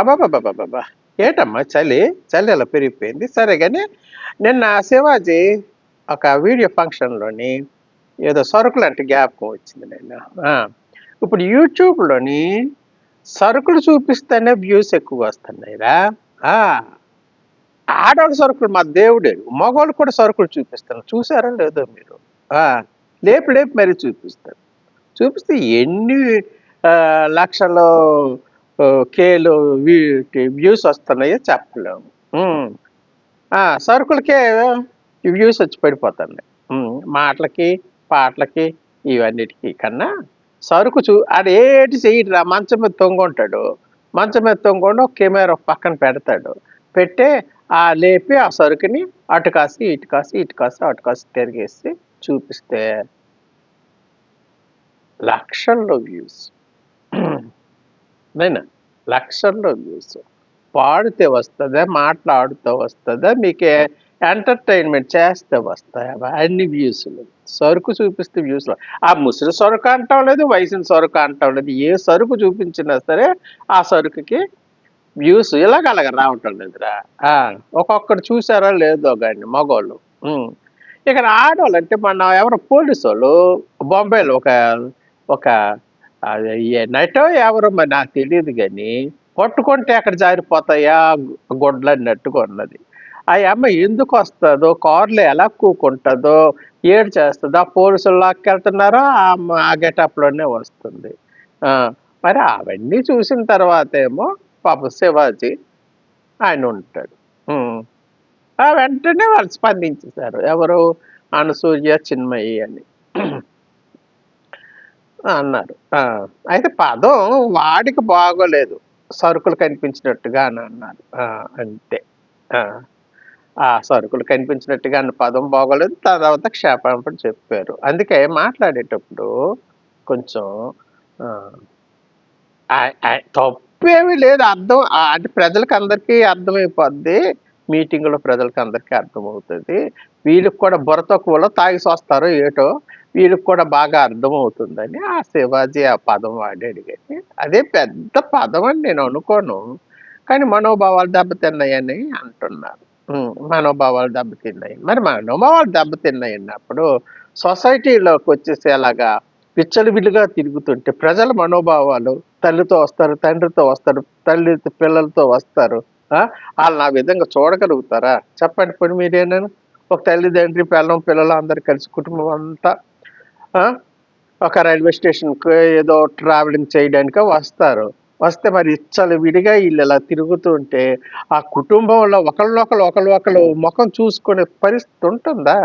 అబాబాబాబాబా ఏటమ్మా చలి? చలి అలా పెరిగిపోయింది. సరే కానీ నిన్న శివాజీ ఒక వీడియో ఫంక్షన్లోని ఏదో సరుకులు అంటే జ్ఞాపకం వచ్చింది నేను ఇప్పుడు యూట్యూబ్లోని సరుకులు చూపిస్తేనే వ్యూస్ ఎక్కువ వస్తున్నాయిరా. ఆడవాళ్ళ సరుకులు మా దేవుడే. మగవాళ్ళు కూడా సరుకులు చూపిస్తారు. చూసారా లేదో మీరు? లేపు లేపు మరీ చూపిస్తారు. చూపిస్తే ఎన్ని లక్షలు కేలు వ్యూస్ వస్తున్నాయో చెప్పలేము. సరుకులకే వ్యూస్ వచ్చి పడిపోతున్నాయి మాటలకి పాటలకి ఇవన్నిటికీ కన్నా సరుకు చూ ఆడు ఏటి చేయడురా మంచం మీద తొంగుంటాడు మంచం మీద తొంగుండి ఒక కెమెరా పక్కన పెడతాడు. పెట్టే ఆ లేపి ఆ సరుకుని అటు కాసి ఇటు కాసి ఇటు కాసి అటు కాసి తిరిగేసి చూపిస్తే లక్షల్లో వ్యూస్. నేను లక్షల్లో వ్యూస్ పాడితే వస్తుందా మాట్లాడుతూ వస్తుందా మీకు ఎంటర్టైన్మెంట్ చేస్తే వస్తాయి? అన్ని వ్యూస్లు సరుకు చూపిస్తే వ్యూస్లో ఆ ముసలి సరుకు అంటాం లేదు వయసుని సరుకు అంటాం లేదు. ఏ సరుకు చూపించినా సరే ఆ సరుకుకి వ్యూస్ ఇలాగ అలాగ రావటం లేదురా. ఒక్కొక్కరు చూసారా లేదో కానీ మగవాళ్ళు ఇక్కడ ఆడవాళ్ళు అంటే మన ఎవరు పోలీసు వాళ్ళు బొంబాయిలో ఒక ఒక అది నటో ఎవరో మరి నాకు తెలియదు కానీ పట్టుకుంటే అక్కడ జారిపోతాయా గొడ్లు అన్నట్టుగా ఉన్నది. ఆ అమ్మ ఎందుకు వస్తుందో కార్లు ఎలా కూకుంటుందో ఏడు చేస్తుందో ఆ పోలీసులు లాక్కెళ్తున్నారో ఆ అమ్మ ఆగేటప్పుడునే గెటప్లోనే వస్తుంది. మరి అవన్నీ చూసిన తర్వాత ఏమో పాప శివాజీ ఆయన ఉంటాడు. వెంటనే వాళ్ళు స్పందించేశారు ఎవరు అనసూయ చిన్మయి అని. అన్నారు. అయితే పదం వాడికి బాగోలేదు. సరుకులు కనిపించినట్టుగా అని అన్నారు. అంతే. ఆ, సరుకులు కనిపించినట్టుగా అన్న పదం బాగోలేదు. తర్వాత క్షేపణ చెప్పారు. అందుకే మాట్లాడేటప్పుడు కొంచెం తప్పేమీ లేదు. అర్థం అంటే ప్రజలకు అందరికీ అర్థమైపోద్ది. మీటింగ్లో ప్రజలకి అందరికీ అర్థమవుతుంది. వీళ్ళకి కూడా బుర్ర తక్కువలో తాగి వస్తారో ఏటో. వీళ్ళకి కూడా బాగా అర్థమవుతుందని ఆ శివాజీ ఆ పదం వాడాడు కానీ అదే పెద్ద పదం అని నేను అనుకోను. కానీ మనోభావాలు దెబ్బతిన్నాయని అంటున్నారు. మనోభావాలు దెబ్బతిన్నాయి. మరి మనోభావాలు దెబ్బతిన్నాయి అన్నప్పుడు సొసైటీలోకి వచ్చేసి అలాగా విచ్చలవిడిగా తిరుగుతుంటే ప్రజల మనోభావాలు తల్లితో వస్తారు తండ్రితో వస్తారు తల్లి పిల్లలతో వస్తారు. వాళ్ళు నా విధంగా చూడగలుగుతారా? చెప్పండి పోయి మీరేనా? ఒక తల్లిదండ్రి పిల్లం పిల్లలు అందరు కలిసి కుటుంబం అంతా ఒక రైల్వే స్టేషన్కి ఏదో ట్రావెలింగ్ చేయడానికి వస్తారు. వస్తే మరి ఇచ్చలు విడిగా వీళ్ళు ఇలా తిరుగుతుంటే ఆ కుటుంబంలో ఒకళ్ళొకళ్ళు ఒకళ్ళు ఒకళ్ళు ముఖం చూసుకునే పరిస్థితి ఉంటుందా?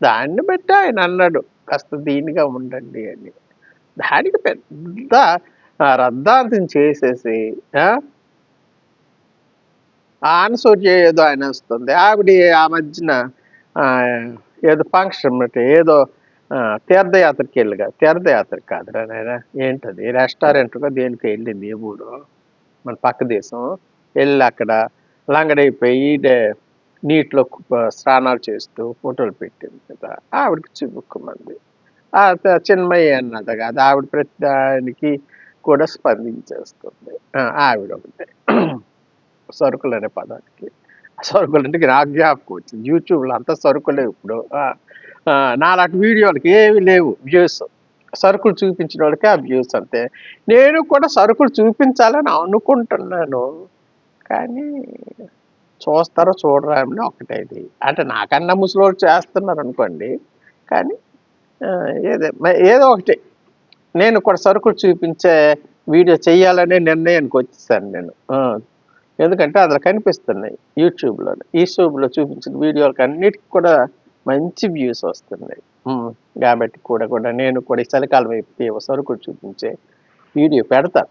దాన్ని బట్టి ఆయన అన్నాడు కాస్త దీనిగా ఉండండి అని. దానికి పెద్ద రద్దాంతం చేసేసి ఆ? ఆ ఏదో ఆయన వస్తుంది. ఆవిడ ఆ మధ్యన ఏదో ఫంక్షన్ అంటే ఏదో తీర్థయాత్రకి వెళ్ళిగా తీర్థయాత్ర కాదురా నాయన ఏంటది? రెస్టారెంట్గా దేనికి వెళ్ళింది ఏ ఊరు మన పక్క దేశం. వెళ్ళి అక్కడ లంగడైపోయి నీటిలో స్నానాలు చేస్తూ ఫోటోలు పెట్టింది కదా. ఆవిడకి చివుక్కుమంది ఆ అన్నది కదా. ఆవిడ ప్రతి దానికి కూడా స్పందించేస్తుంది. ఆవిడ ఒకటే. సరుకులు అనే పదానికి. సరుకులు అంటే నాకు జ్ఞాపకం వచ్చింది. యూట్యూబ్లో అంతా సరుకులే ఇప్పుడు. నాలాంటి వీడియోలకి ఏవి లేవు వ్యూస్. సరుకులు చూపించిన వాళ్ళకి ఆ వ్యూస్ అంతే. నేను కూడా సరుకులు చూపించాలని అనుకుంటున్నాను. కానీ చూస్తారో చూడరా అని ఒకటే ఇది. అంటే నాకన్నా ముసలోళ్ళు చేస్తున్నారు అనుకోండి. కానీ ఏదో ఏదో ఒకటి. నేను కూడా సరుకులు చూపించే వీడియో చేయాలనే నిర్ణయానికి వచ్చేసాను నేను. ఎందుకంటే అందులో కనిపిస్తున్నాయి యూట్యూబ్లో యూట్యూబ్లో చూపించిన వీడియోలకి అన్నిటికి కూడా మంచి వ్యూస్ వస్తున్నాయి. కాబట్టి కూడా కూడా నేను కూడా ఈ చలికాలం అయిపోతే సరుకులు చూపించే వీడియో పెడతాను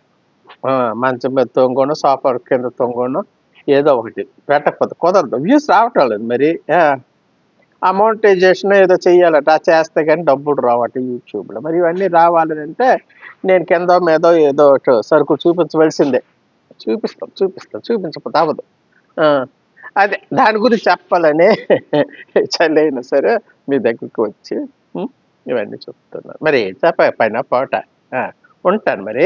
మంచం మీద తొంగను సోఫా కింద తొంగను ఏదో ఒకటి పెట్టకపోతే కుదరదు. వ్యూస్ రావటం లేదు మరి. అమౌంటైజేషన్ ఏదో చెయ్యాలట ఆ చేస్తే కానీ డబ్బులు రావట యూట్యూబ్లో. మరి ఇవన్నీ రావాలి అంటే నేను కింద మీదో ఏదో సరుకులు చూపించవలసిందే. చూపిస్తాం చూపిస్తాం చూపించకపోతే అవ్వదు ఆ, అదే దాని గురించి చెప్పాలని చల్లైనా సరే మీ దగ్గరికి వచ్చి ఇవన్నీ చెప్తున్నాను మరి చెప్ప పైన పోట. ఆ, ఉంటాను మరి.